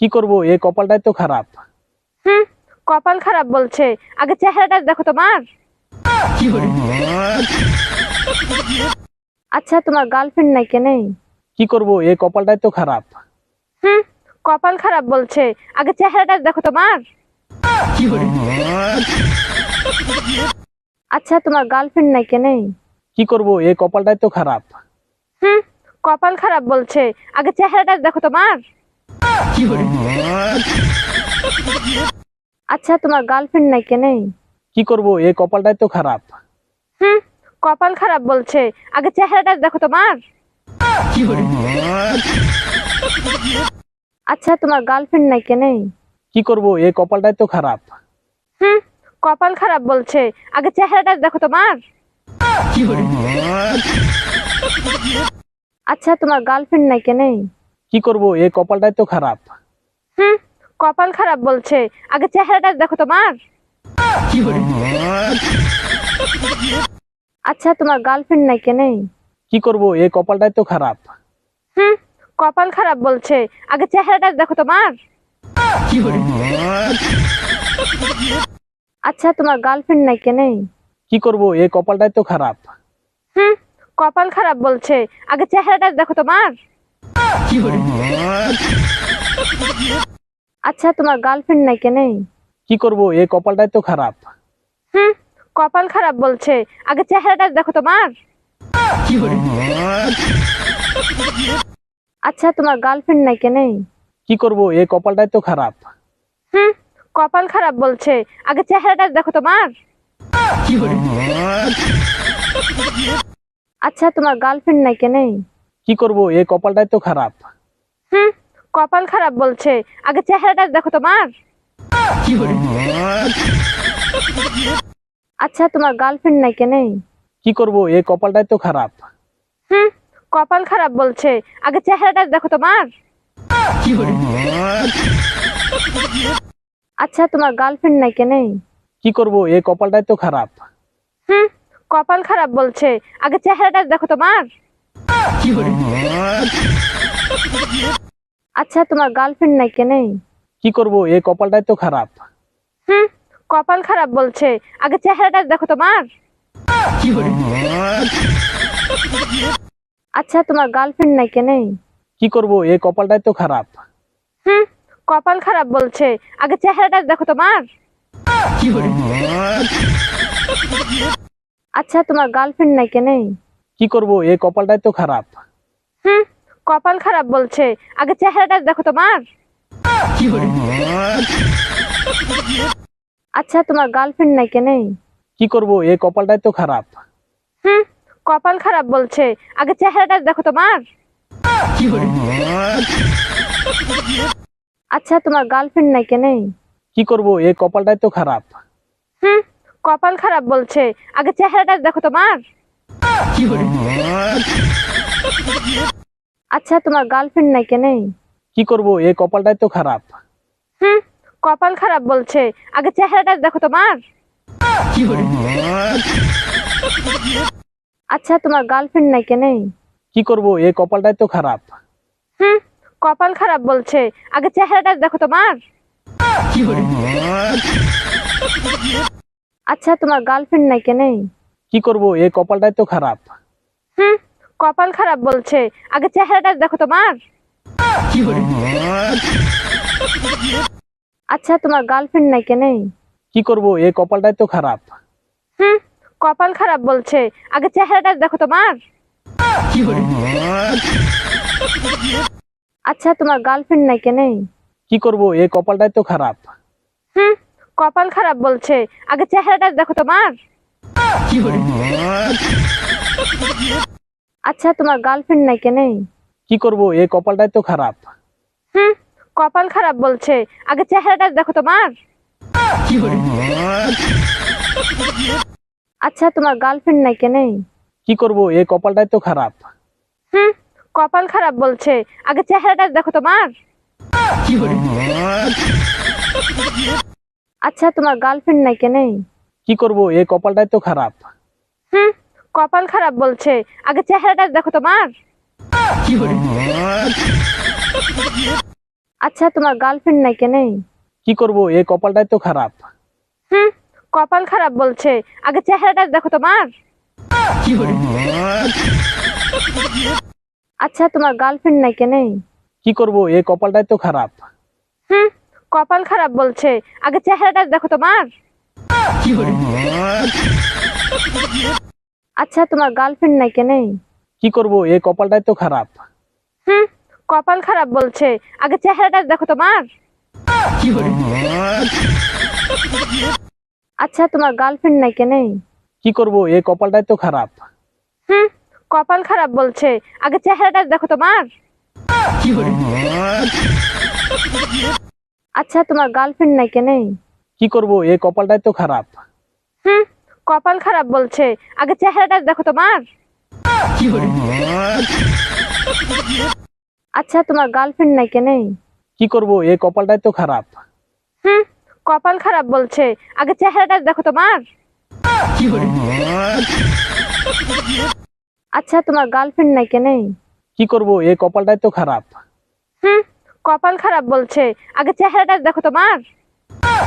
কি করব? এই কপালটাই তো খারাপ। হুম কপাল খারাপ বলছে। আগে চেহারাটা দেখো তোমার। আচ্ছা তোমার গার্লফ্রেন্ড নাই কে নেই? কি করব? এই কপালটাই তো খারাপ। হুম কপাল খারাপ বলছে। আগে চেহারাটা দেখো তোমার। আচ্ছা তোমার গার্লফ্রেন্ড নাই কে নেই? কি করব? এই কপালটাই তো খারাপ। হুম কপাল খারাপ বলছে। আগে চেহারাটা দেখো তোমার। আচ্ছা তোমার গার্লফ্রেন্ড নাই কে নেই? কি করব? এই কপালটাই তো খারাপ। হুম কপাল খারাপ বলছে। আগে চেহারাটা দেখো তোমার। আচ্ছা তোমার গার্লফ্রেন্ড নাই নেই? কি করব? এই কপালটাই তো খারাপ। হুম কপাল খারাপ বলছে। আগে চেহারাটা দেখো তোমার। আচ্ছা তোমার গার্লফ্রেন্ড নাই কে নেই? কি করব? এই কপালটাই তো খারাপ। হুম কপাল খারাপ বলছে। আগে চেহারাটা দেখো তোমার। আচ্ছা তোমার গার্লফ্রেন্ড নাই কে নেই? কি করব? এই কপালটাই তো খারাপ। হুম কপাল খারাপ বলছে। আগে চেহারাটা দেখো তোমার। আচ্ছা তোমার গার্লফ্রেন্ড নাই কে নেই? কি করব? এই কপালটাই তো খারাপ। হুম কপাল খারাপ বলছে। আগে চেহারাটা দেখো তোমার। আচ্ছা তোমার গার্লফ্রেন্ড নাই নেই? কি করব? এই কপালটাই তো খারাপ। হুম কপাল খারাপ বলছে। আগে চেহারাটা দেখো তোমার। আচ্ছা তোমার গার্লফ্রেন্ড নাই নেই? কি করব? এই কপালটাই তো খারাপ। হুম কপাল খারাপ বলছে। আগে চেহারাটা দেখো তোমার। আচ্ছা তোমার গার্লফ্রেন্ড নাই কে নেই? কি করব? এই কপালটাই তো খারাপ। হুম কপাল খারাপ বলছে। আগে চেহারাটা দেখো তোমার। আচ্ছা তোমার গার্লফ্রেন্ড নাই কে নেই? কি করব? এই কপালটাই তো খারাপ। হুম কপাল খারাপ বলছে। আগে চেহারাটা দেখো তোমার। আচ্ছা তোমার গার্লফ্রেন্ড নাই কে নেই? কি করব? এই কপালটাই তো খারাপ। হুম কপাল খারাপ বলছে। আগে চেহারাটা দেখো তোমার। আচ্ছা তোমার গার্লফ্রেন্ড নাই কে নেই? কি করব? এই কপালটাই তো খারাপ। হুম কপাল খারাপ বলছে। আগে চেহারাটা দেখো তোমার। আচ্ছা তোমার গার্লফ্রেন্ড নাই কে নেই? কি করব? এই কপালটাই তো খারাপ। হুম কপাল খারাপ বলছে। আগে চেহারাটা দেখো তোমার। আচ্ছা তোমার গার্লফ্রেন্ড নাই কে নেই? কি করব? এই কপালটাই তো খারাপ। হুম কপাল খারাপ বলছে। আগে চেহারাটা দেখো তোমার। আচ্ছা তোমার গার্লফ্রেন্ড নাই কে নেই? কি করব? এই কপালটাই তো খারাপ। হুম কপাল খারাপ বলছে। আগে চেহারাটা দেখো তোমার। আচ্ছা তোমার গার্লফ্রেন্ড নাই কে নেই? কি করব? এই কপালটাই তো খারাপ। হুম কপাল খারাপ বলছে। আগে চেহারাটা দেখো তোমার। আচ্ছা তোমার গার্লফ্রেন্ড নাই নেই? কি করব? এই কপালটাই তো খারাপ। হুম কপাল খারাপ বলছে। আগে চেহারাটা দেখো তোমার। আচ্ছা তোমার গার্লফ্রেন্ড নাই নেই? কি করব? এই কপালটাই তো খারাপ। হুম কপাল খারাপ বলছে। আগে চেহারাটা দেখো তোমার। আচ্ছা তোমার গার্লফ্রেন্ড নাই নেই? কি করব? এই কপালটাই তো খারাপ। হুম কপাল খারাপ বলছে। আগে চেহারাটা দেখো তোমার। আচ্ছা তোমার গার্লফ্রেন্ড নাই কে নেই? কি করব? এই কপালটাই তো খারাপ। হুম কপাল খারাপ বলছে। আগে চেহারাটা দেখো তোমার। আচ্ছা তোমার গার্লফ্রেন্ড নাই কে নেই? কি করব? এই কপালটাই তো খারাপ। হুম কপাল খারাপ বলছে। আগে চেহারাটা দেখো তোমার। আচ্ছা তোমার গার্লফ্রেন্ড নাই কে নেই? কি করব? এই কপালটাই তো খারাপ। হুম কপাল খারাপ বলছে। আগে চেহারাটা দেখো তোমার। আচ্ছা তোমার গার্লফ্রেন্ড নাই কে নেই? কি করব? এই কপালটাই তো খারাপ। হুম কপাল খারাপ বলছে। আগে চেহারাটা দেখো তোমার। আচ্ছা তোমার গার্লফ্রেন্ড নাই কে নেই? কি করব? এই কপালটাই তো খারাপ। হুম কপাল খারাপ বলছে। আগে চেহারাটা দেখো তোমার। আচ্ছা তোমার গার্লফ্রেন্ড নাই? কেনে কি করব? এই কপালটাই তো খারাপ। হুম কপাল খারাপ বলছে। আগে চেহারাটা দেখো তোমার। আচ্ছা তোমার গার্লফ্রেন্ড নাই? কেনে কি করব? এই কপালটাই তো খারাপ। হুম কপাল খারাপ বলছে। আগে চেহারাটা দেখো তোমার। আচ্ছা তোমার গার্লফ্রেন্ড নাই কেনে কি করব? এই কপালটাই তো খারাপ। হুম কপাল খারাপ বলছে। আগে চেহারাটা দেখো তোমার। আচ্ছা তোমার গার্লফ্রেন্ড নাই কেনে কি করব? এই কপালটাই তো খারাপ। হুম কপাল খারাপ বলছে। আগে চেহারাটা দেখো তোমার। আচ্ছা তোমার গার্লফ্রেন্ড নাই কেনে কি করব? এই কপালটাই তো খারাপ। হুম কপাল খারাপ বলছে। আগে চেহারাটা দেখো তোমার। আচ্ছা তোমার গার্লফ্রেন্ড নাই কেনে কি করব? এই কপালটাই তো খারাপ। হুম কপাল খারাপ বলছে। আগে চেহারাটা দেখো তোমার। আচ্ছা তোমার গার্লফ্রেন্ড নাই কেনে কি করব? এই কপালটাই তো খারাপ। হুম কপাল খারাপ বলছে। আগে চেহারাটা দেখো তোমার।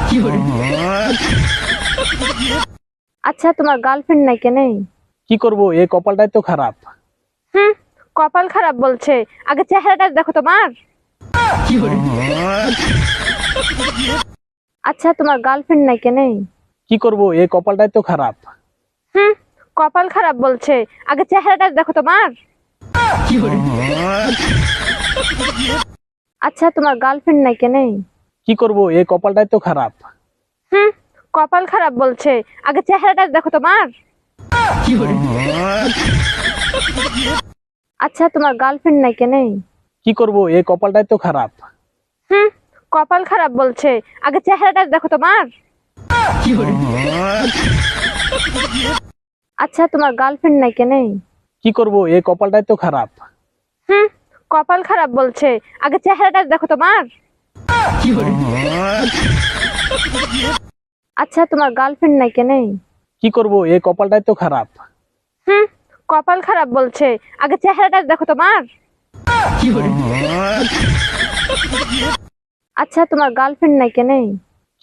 আচ্ছা তোমার গার্লফ্রেন্ড নাই? কেনে কি করব? এই কপালটাই তো খারাপ। হুম কপাল খারাপ বলছে। আগে চেহারাটা দেখো তোমার। আচ্ছা তোমার গার্লফ্রেন্ড নাই? কেনে কি করব? এই কপালটাই তো খারাপ। হুম কপাল খারাপ বলছে। আগে চেহারাটা দেখো তোমার। আচ্ছা তোমার গার্লফ্রেন্ড নাই? কেনে কি করব? এই কপালটাই তো খারাপ। হুম কপাল খারাপ বলছে। আগে চেহারাটা দেখো তোমার। আচ্ছা তোমার গার্লফ্রেন্ড নাই কেনে কি করব? এই কপালটাই তো খারাপ। হুম কপাল খারাপ বলছে। আগে চেহারাটা দেখো তোমার। আচ্ছা তোমার গার্লফ্রেন্ড নাই কেনে কি করব? এই কপালটাই তো খারাপ। হুম কপাল খারাপ বলছে। আগে চেহারাটা দেখো তোমার। আচ্ছা তোমার গার্লফ্রেন্ড নাই কেনে কি করব? এই কপালটাই তো খারাপ। হুম কপাল খারাপ বলছে। আগে চেহারাটা দেখো তোমার। আচ্ছা তোমার গার্লফ্রেন্ড নাই কেনে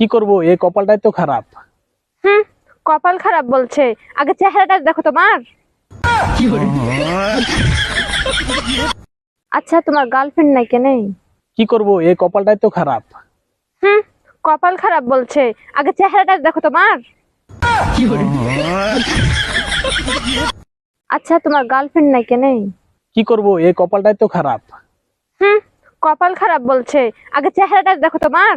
কি করব? এই কপালটাই তো খারাপ। হুম কপাল খারাপ বলছে। আগে চেহারাটা দেখো তোমার। আচ্ছা তোমার গার্লফ্রেন্ড নাই কেনে কি করব? এই কপালটাই তো খারাপ। হুম কপাল খারাপ বলছে। আগে চেহারাটা দেখো তোমার। আচ্ছা তোমার গার্লফ্রেন্ড নাই? কেনে কি করব? এই কপালটাই তো খারাপ। হুম কপাল খারাপ বলছে। আগে চেহারাটা দেখো তোমার।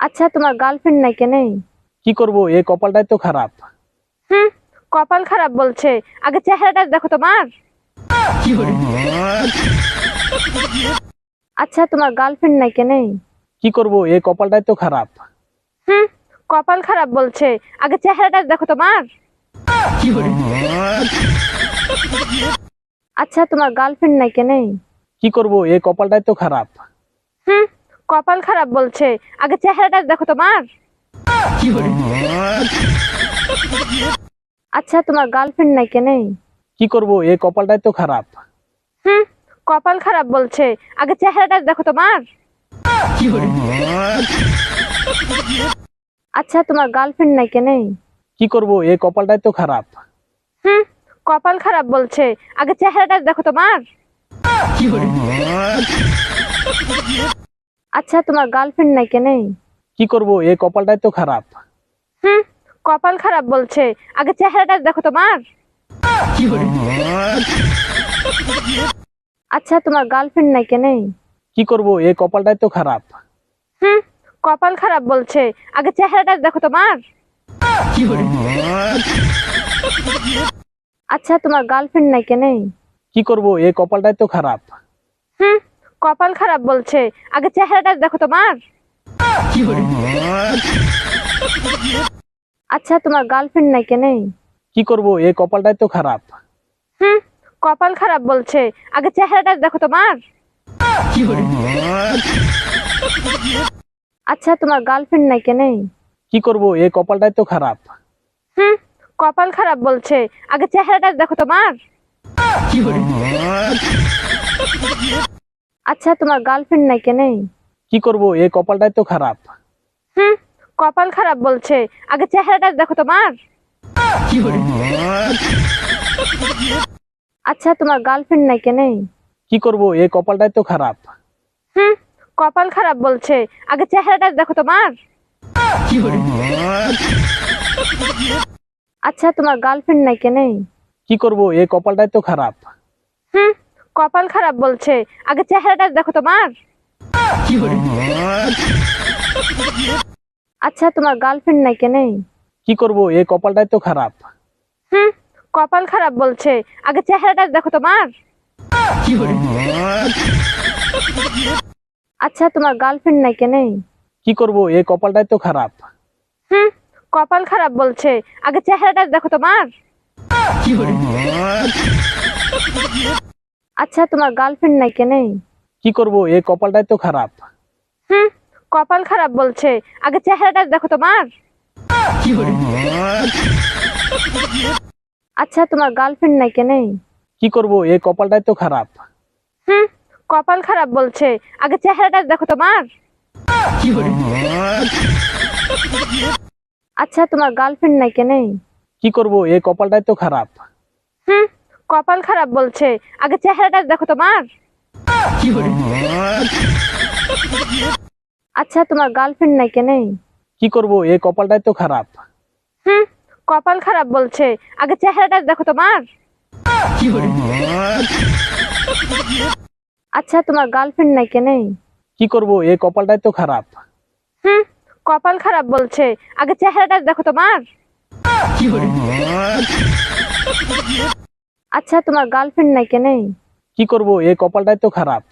আচ্ছা তোমার গার্লফ্রেন্ড নাই? কেনে কি করব? এই কপালটাই তো খারাপ। হুম কপাল খারাপ বলছে। আগে চেহারাটা দেখো তোমার। আচ্ছা তোমার গার্লফ্রেন্ড নাই কেনে কি করব? এই কপালটাই তো খারাপ। হুম কপাল খারাপ বলছে। আগে চেহারাটা দেখো তোমার। আচ্ছা তোমার গার্লফ্রেন্ড নাই কেনে কি করব? এই কপালটাই তো খারাপ। হুম কপাল খারাপ বলছে। আগে চেহারাটা দেখো তোমার। আচ্ছা তোমার গার্লফ্রেন্ড নাই কেনে কি করব? এই কপালটাই তো খারাপ। হুম কপাল খারাপ বলছে। আগে চেহারাটা দেখো তোমার। আচ্ছা তোমার গার্লফ্রেন্ড নাই কেনে কি করব? এই কপালটাই তো খারাপ। হুম কপাল খারাপ বলছে। আগে চেহারাটা দেখো তোমার। আচ্ছা তোমার গার্লফ্রেন্ড নাই কেনে কি করব? এই কপালটাই তো খারাপ। হুম কপাল খারাপ বলছে। আগে চেহারাটা দেখো তোমার। আচ্ছা তোমার গার্লফ্রেন্ড নাই? কেনে কি করব? এই কপালটাই তো খারাপ। হুম কপাল খারাপ বলছে। আগে চেহারাটা দেখো তোমার। আচ্ছা তোমার গার্লফ্রেন্ড নাই? কেনে কি করব? এই কপালটাই তো খারাপ। হুম কপাল খারাপ বলছে। আগে চেহারাটা দেখো তোমার। আচ্ছা তোমার গার্লফ্রেন্ড নাই? কেনে কি করব? এই কপালটাই তো খারাপ। হুম কপাল খারাপ বলছে। আগে চেহারাটা দেখো তোমার। আচ্ছা তোমার গার্লফ্রেন্ড নাই কেনে কি করব? এই কপালটাই তো খারাপ। হুম কপাল খারাপ বলছে। আগে চেহারাটা দেখো তোমার। আচ্ছা তোমার গার্লফ্রেন্ড নেই? কি করব? এই কপালটাই তো খারাপ। হুম কপাল খারাপ বলছে। আগে চেহারাটা দেখো তোমার। আচ্ছা তোমার গার্লফ্রেন্ড নাকি নেই? কি করব? এই কপালটাই তো খারাপ। হুম কপাল খারাপ বলছে। আগে চেহারাটা দেখো তোমার। আচ্ছা তোমার গার্লফ্রেন্ড নাকি নেই? কি করব? এই কপালটাই তো খারাপ। হুম কপাল খারাপ বলছে। আগে চেহারাটা দেখো তোমার। আচ্ছা তোমার গার্লফ্রেন্ড নাকি নেই? কি করব? এই কপালটাই তো খারাপ। হুম কপাল খারাপ বলছে। আগে চেহারাটা দেখো তোমার। আচ্ছা তোমার গার্লফ্রেন্ড নেই? কি করব? এই কপালটাই তো খারাপ। হুম কপাল খারাপ বলছে। আগে চেহারাটা দেখো তোমার। আচ্ছা তোমার গার্লফ্রেন্ড নেই? কি করব? এই কপালটাই তো খারাপ। হুম কপাল খারাপ বলছে। আগে চেহারাটা দেখো তোমার। আচ্ছা তোমার গার্লফ্রেন্ড নাকি নেই? কি করব? এই কপালটাই তো খারাপ। হুম কপাল খারাপ বলছে। আগে চেহারাটা দেখো তোমার। আচ্ছা তোমার গার্লফ্রেন্ড নাকি নেই? কি করব? এই কপালটাই তো খারাপ। হুম কপাল খারাপ বলছে। আগে চেহারাটা দেখো তোমার। আচ্ছা তোমার গার্লফ্রেন্ড নাকি নেই? কি করব? এই কপালটাই তো খারাপ। হুম কপাল খারাপ বলছে। আগে চেহারাটা দেখো তোমার। আচ্ছা তোমার গার্লফ্রেন্ড নেই কি করব? এই কপালটাই তো খারাপ। হুম কপাল খারাপ বলছে। আগে চেহারাটা দেখো তোমার। আচ্ছা তোমার গার্লফ্রেন্ড নেই কি করব? এই কপালটাই তো খারাপ।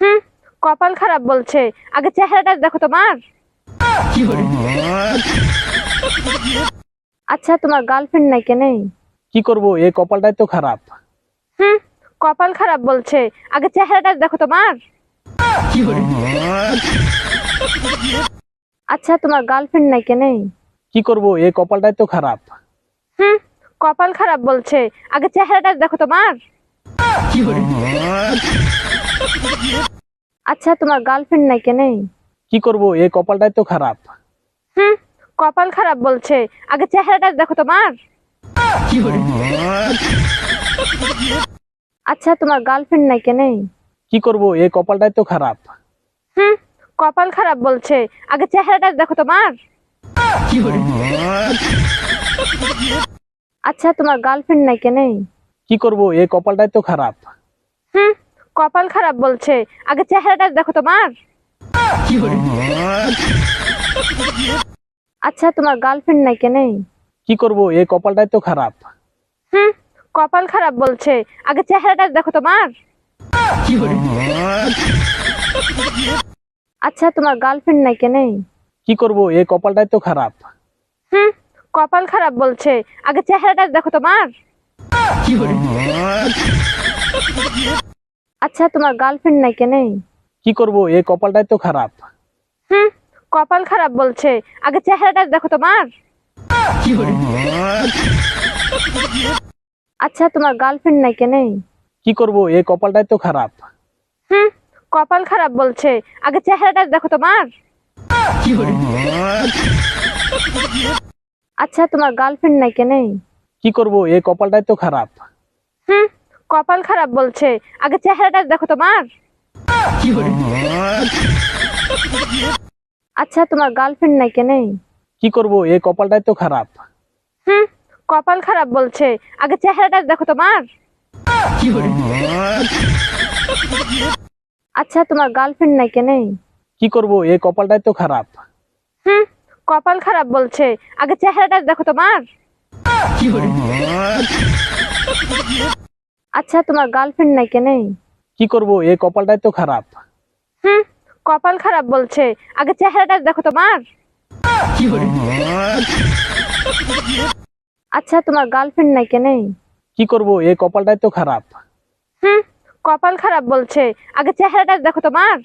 হুম কপাল খারাপ বলছে। আগে চেহারাটা দেখো তোমার। আচ্ছা তোমার গার্লফ্রেন্ড নাকি নেই? কি করব? এই কপালটাই তো খারাপ। হুম কপাল খারাপ বলছে। আগে চেহারাটা দেখো তোমার। আচ্ছা তোমার গার্লফ্রেন্ড নাকি নেই? কি করব? এই কপালটাই তো খারাপ। হুম কপাল খারাপ বলছে। আগে চেহারাটা দেখো তোমার। আচ্ছা তোমার গার্লফ্রেন্ড নেই? কি করব? এই কপালটাই তো খারাপ। হুম কপাল খারাপ বলছে। আগে চেহারাটা দেখো তোমার। আচ্ছা তোমার গার্লফ্রেন্ড নেই কি করব? এই কপালটাই তো খারাপ। হুম কপাল খারাপ বলছে। আগে চেহারাটা দেখো তোমার। আচ্ছা তোমার গার্লফ্রেন্ড নেই? কি করব? এই কপালটাই তো খারাপ। হুম কপাল খারাপ বলছে। আগে চেহারাটা দেখো তোমার। আচ্ছা তোমার গার্লফ্রেন্ড নাকি নেই? কি করব? এই কপালটাই তো খারাপ। হুম কপাল খারাপ বলছে। আগে চেহারাটা দেখো তোমার। আচ্ছা তোমার গার্লফ্রেন্ড নাকি নেই? কি করব? এই কপালটাই তো খারাপ। হুম কপাল খারাপ বলছে। আগে চেহারাটা দেখো তোমার। আচ্ছা তোমার গার্লফ্রেন্ড নাকি নেই? কি করব? এই কপালটাই তো খারাপ। হুম কপাল খারাপ বলছে। আগে চেহারাটা দেখো তোমার। আচ্ছা তোমার গার্লফ্রেন্ড নেই কি করব? এই কপালটাই তো খারাপ। হুম কপাল খারাপ বলছে। আগে চেহারাটা দেখো তোমার। আচ্ছা তোমার গার্লফ্রেন্ড নেই? কি করব? এই কপালটাই তো খারাপ। হুম কপাল খারাপ বলছে। আগে চেহারাটা দেখো তোমার। আচ্ছা তোমার গার্লফ্রেন্ড নাকি নেই? কি করব? এই কপালটাই তো খারাপ। হুম কপাল খারাপ বলছে। আগে চেহারাটা দেখো তোমার। আচ্ছা তোমার গার্লফ্রেন্ড নেই কি করব? এই কপালটাই তো খারাপ। হুম কপাল খারাপ বলছে। আগে চেহারাটা দেখো তোমার। আচ্ছা তোমার গার্লফ্রেন্ড নেই? কি করব? এই কপালটাই তো খারাপ। হুম কপাল খারাপ বলছে। আগে চেহারাটা দেখো তোমার। আচ্ছা তোমার গার্লফ্রেন্ড নাই কেন কি করব? এই কপালটাই তো খারাপ। হুম কপাল খারাপ বলছে। আগে চেহারাটা দেখো তোমার।